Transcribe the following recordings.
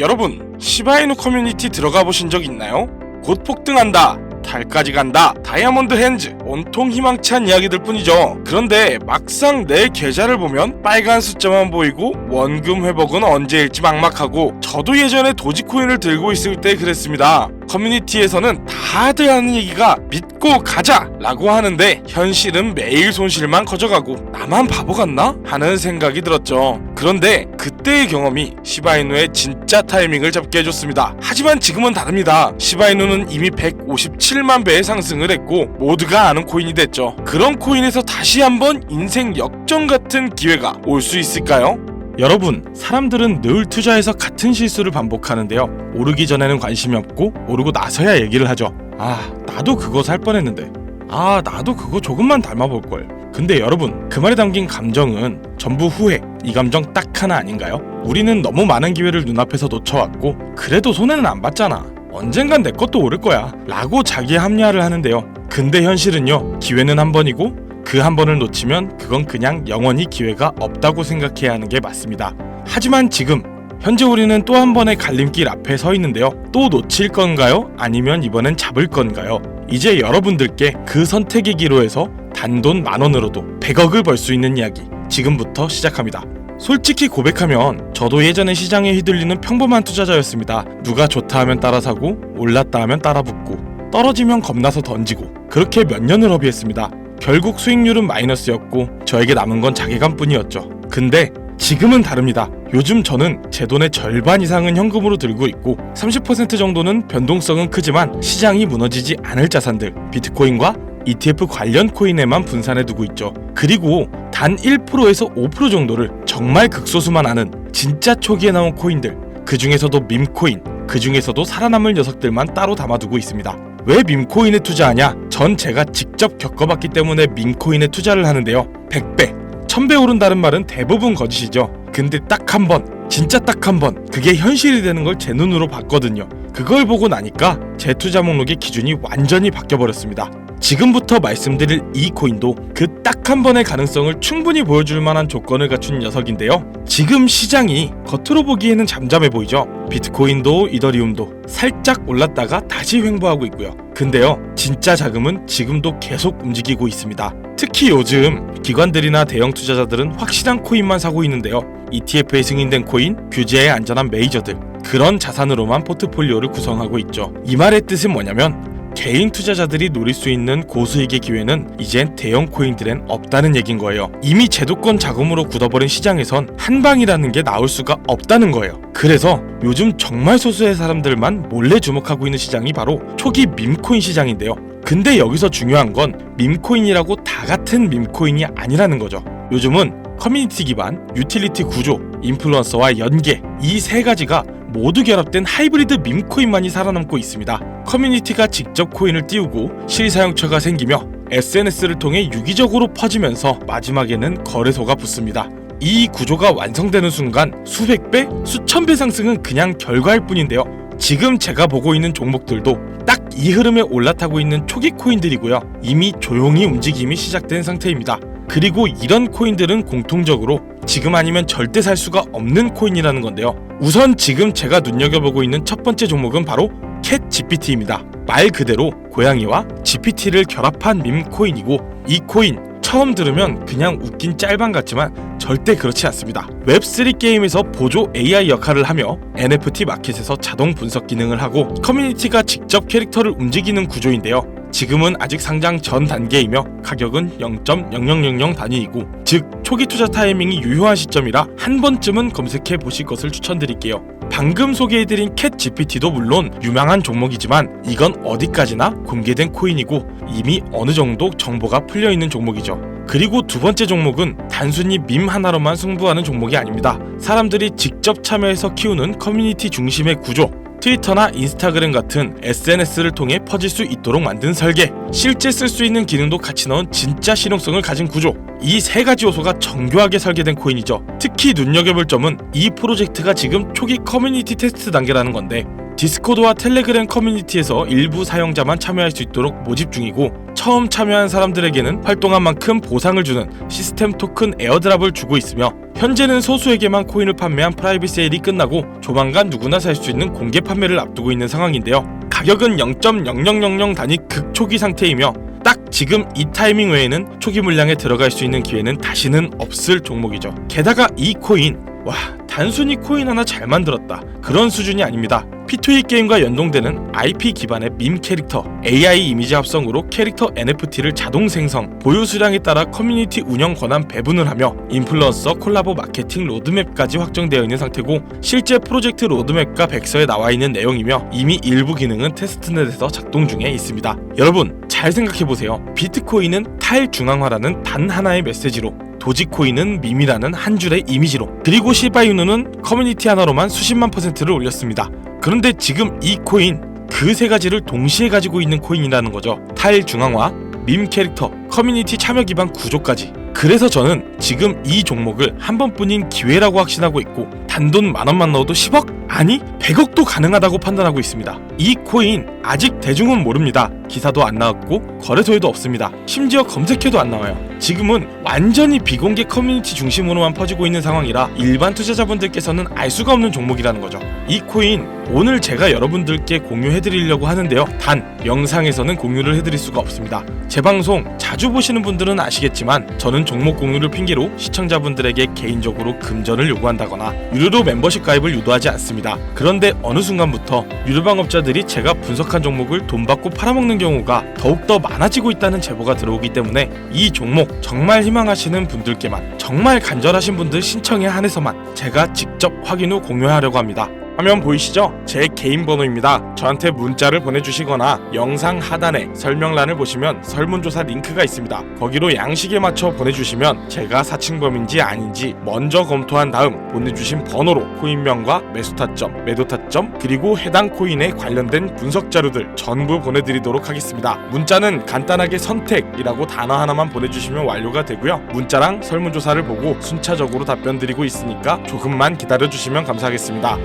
여러분, 시바이누 커뮤니티 들어가 보신 적 있나요? 곧 폭등한다. 달까지 간다. 다이아몬드 핸즈. 온통 희망찬 이야기들 뿐이죠. 그런데 막상 내 계좌를 보면 빨간 숫자만 보이고 원금 회복은 언제일지 막막하고 저도 예전에 도지코인을 들고 있을 때 그랬습니다. 커뮤니티에서는 다들 하는 얘기가 믿고 가자 라고 하는데 현실은 매일 손실만 커져가고 나만 바보 같나? 하는 생각이 들었죠. 그런데 그때의 경험이 시바이누의 진짜 타이밍을 잡게 해줬습니다. 하지만 지금은 다릅니다. 시바이누는 이미 157만 배의 상승을 했고 모두가 아는 코인이 됐죠. 그런 코인에서 다시 한번 인생 역전 같은 기회가 올 수 있을까요? 여러분, 사람들은 늘 투자에서 같은 실수를 반복하는데요. 오르기 전에는 관심이 없고 오르고 나서야 얘기를 하죠. 아, 나도 그거 살 뻔했는데. 아, 나도 그거 조금만 닮아볼 걸. 근데 여러분, 그 말에 담긴 감정은 전부 후회. 이 감정 딱 하나 아닌가요? 우리는 너무 많은 기회를 눈앞에서 놓쳐왔고 그래도 손해는 안 봤잖아. 언젠간 내 것도 오를 거야. 라고 자기 합리화를 하는데요. 근데 현실은요. 기회는 한 번이고 그 한 번을 놓치면 그건 그냥 영원히 기회가 없다고 생각해야 하는 게 맞습니다. 하지만 지금 현재 우리는 또 한 번의 갈림길 앞에 서 있는데요. 또 놓칠 건가요? 아니면 이번엔 잡을 건가요? 이제 여러분들께 그 선택의 기로에서 단돈 만 원으로도 100억을 벌 수 있는 이야기 지금부터 시작합니다. 솔직히 고백하면 저도 예전에 시장에 휘둘리는 평범한 투자자였습니다. 누가 좋다 하면 따라 사고 올랐다 하면 따라 붙고 떨어지면 겁나서 던지고 그렇게 몇 년을 허비했습니다. 결국 수익률은 마이너스였고 저에게 남은 건 자괴감뿐이었죠. 근데 지금은 다릅니다. 요즘 저는 제 돈의 절반 이상은 현금으로 들고 있고 30% 정도는 변동성은 크지만 시장이 무너지지 않을 자산들 비트코인과 ETF 관련 코인에만 분산해 두고 있죠. 그리고 단 1%에서 5% 정도를 정말 극소수만 아는 진짜 초기에 나온 코인들 그 중에서도 밈코인 그 중에서도 살아남을 녀석들만 따로 담아두고 있습니다. 왜 밈코인에 투자하냐? 전 제가 직접 겪어봤기 때문에 밈코인에 투자를 하는데요. 100배, 1000배 오른다는 말은 대부분 거짓이죠. 근데 딱 한 번, 진짜 딱 한 번, 그게 현실이 되는 걸 제 눈으로 봤거든요. 그걸 보고 나니까 제 투자 목록의 기준이 완전히 바뀌어버렸습니다. 지금부터 말씀드릴 이 코인도 그 딱 한 번의 가능성을 충분히 보여줄 만한 조건을 갖춘 녀석인데요. 지금 시장이 겉으로 보기에는 잠잠해 보이죠. 비트코인도 이더리움도 살짝 올랐다가 다시 횡보하고 있고요. 근데요, 진짜 자금은 지금도 계속 움직이고 있습니다. 특히 요즘 기관들이나 대형 투자자들은 확실한 코인만 사고 있는데요. ETF에 승인된 코인, 규제에 안전한 메이저들 그런 자산으로만 포트폴리오를 구성하고 있죠. 이 말의 뜻은 뭐냐면 개인 투자자들이 노릴 수 있는 고수익의 기회는 이젠 대형 코인들엔 없다는 얘긴 거예요. 이미 제도권 자금으로 굳어버린 시장에선 한 방이라는 게 나올 수가 없다는 거예요. 그래서 요즘 정말 소수의 사람들만 몰래 주목하고 있는 시장이 바로 초기 밈코인 시장인데요. 근데 여기서 중요한 건 밈코인이라고 다 같은 밈코인이 아니라는 거죠. 요즘은 커뮤니티 기반, 유틸리티 구조, 인플루언서와 연계 이 세 가지가 모두 결합된 하이브리드 밈코인만이 살아남고 있습니다. 커뮤니티가 직접 코인을 띄우고 실사용처가 생기며 SNS를 통해 유기적으로 퍼지면서 마지막에는 거래소가 붙습니다. 이 구조가 완성되는 순간 수백 배, 수천 배 상승은 그냥 결과일 뿐인데요. 지금 제가 보고 있는 종목들도 딱 이 흐름에 올라타고 있는 초기 코인들이고요. 이미 조용히 움직임이 시작된 상태입니다. 그리고 이런 코인들은 공통적으로 지금 아니면 절대 살 수가 없는 코인이라는 건데요. 우선 지금 제가 눈여겨보고 있는 첫 번째 종목은 바로 캣 GPT입니다. 말 그대로 고양이와 GPT를 결합한 밈 코인이고 이 코인 처음 들으면 그냥 웃긴 짤방 같지만 절대 그렇지 않습니다. 웹3 게임에서 보조 AI 역할을 하며 NFT 마켓에서 자동 분석 기능을 하고 커뮤니티가 직접 캐릭터를 움직이는 구조인데요. 지금은 아직 상장 전 단계이며 가격은 0.0000 단위이고 즉 초기 투자 타이밍이 유효한 시점이라 한 번쯤은 검색해 보실 것을 추천드릴게요. 방금 소개해드린 캣 GPT도 물론 유명한 종목이지만 이건 어디까지나 공개된 코인이고 이미 어느 정도 정보가 풀려 있는 종목이죠. 그리고 두 번째 종목은 단순히 밈 하나로만 승부하는 종목이 아닙니다. 사람들이 직접 참여해서 키우는 커뮤니티 중심의 구조, 트위터나 인스타그램 같은 SNS를 통해 퍼질 수 있도록 만든 설계, 실제 쓸 수 있는 기능도 같이 넣은 진짜 실용성을 가진 구조. 이 세 가지 요소가 정교하게 설계된 코인이죠. 특히 눈여겨볼 점은 이 프로젝트가 지금 초기 커뮤니티 테스트 단계라는 건데 디스코드와 텔레그램 커뮤니티에서 일부 사용자만 참여할 수 있도록 모집 중이고 처음 참여한 사람들에게는 활동한 만큼 보상을 주는 시스템 토큰 에어드랍을 주고 있으며 현재는 소수에게만 코인을 판매한 프라이빗 세일이 끝나고 조만간 누구나 살 수 있는 공개 판매를 앞두고 있는 상황인데요. 가격은 0.0000 단위 극초기 상태이며 딱 지금 이 타이밍 외에는 초기 물량에 들어갈 수 있는 기회는 다시는 없을 종목이죠. 게다가 이 코인 와 단순히 코인 하나 잘 만들었다 그런 수준이 아닙니다. P2E 게임과 연동되는 IP 기반의 밈 캐릭터, AI 이미지 합성으로 캐릭터 NFT를 자동 생성, 보유 수량에 따라 커뮤니티 운영 권한 배분을 하며 인플루언서 콜라보 마케팅 로드맵까지 확정되어 있는 상태고 실제 프로젝트 로드맵과 백서에 나와 있는 내용이며 이미 일부 기능은 테스트넷에서 작동 중에 있습니다. 여러분 잘 생각해 보세요. 비트코인은 탈중앙화라는 단 하나의 메시지로 도지코인은 밈이라는 한 줄의 이미지로 그리고 시바이누는 커뮤니티 하나로만 수십만 퍼센트를 올렸습니다. 그런데 지금 이 코인 그 세 가지를 동시에 가지고 있는 코인이라는 거죠. 탈중앙화, 밈 캐릭터, 커뮤니티 참여 기반 구조까지. 그래서 저는 지금 이 종목을 한 번뿐인 기회라고 확신하고 있고 단돈 만 원만 넣어도 10억? 아니 100억도 가능하다고 판단하고 있습니다. 이 코인 아직 대중은 모릅니다. 기사도 안 나왔고 거래소에도 없습니다. 심지어 검색해도 안 나와요. 지금은 완전히 비공개 커뮤니티 중심으로만 퍼지고 있는 상황이라 일반 투자자분들께서는 알 수가 없는 종목이라는 거죠. 이 코인 오늘 제가 여러분들께 공유해 드리려고 하는데요. 단 영상에서는 공유를 해 드릴 수가 없습니다. 제 방송 자주 보시는 분들은 아시겠지만 저는 종목 공유를 핑계로 시청자분들에게 개인적으로 금전을 요구한다거나 유료로 멤버십 가입을 유도하지 않습니다. 그런데 어느 순간부터 유료방업자들이 제가 분석한 종목을 돈 받고 팔아먹는 경우가 더욱더 많아지고 있다는 제보가 들어오기 때문에 이 종목 정말 희망하시는 분들께만 정말 간절하신 분들 신청에 한해서만 제가 직접 확인 후 공유하려고 합니다. 화면 보이시죠? 제 개인 번호입니다. 저한테 문자를 보내주시거나 영상 하단에 설명란을 보시면 설문조사 링크가 있습니다. 거기로 양식에 맞춰 보내주시면 제가 사칭범인지 아닌지 먼저 검토한 다음 보내주신 번호로 코인명과 매수 타점, 매도 타점, 그리고 해당 코인에 관련된 분석 자료들 전부 보내드리도록 하겠습니다. 문자는 간단하게 선택이라고 단어 하나만 보내주시면 완료가 되고요. 문자랑 설문조사를 보고 순차적으로 답변 드리고 있으니까 조금만 기다려주시면 감사하겠습니다.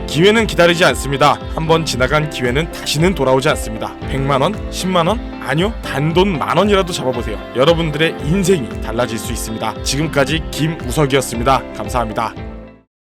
기회는 기다리지 않습니다. 한번 지나간 기회는 다시는 돌아오지 않습니다. 100만 원? 10만 원? 아니요. 단돈 만 원이라도 잡아보세요. 여러분들의 인생이 달라질 수 있습니다. 지금까지 김우석이었습니다. 감사합니다.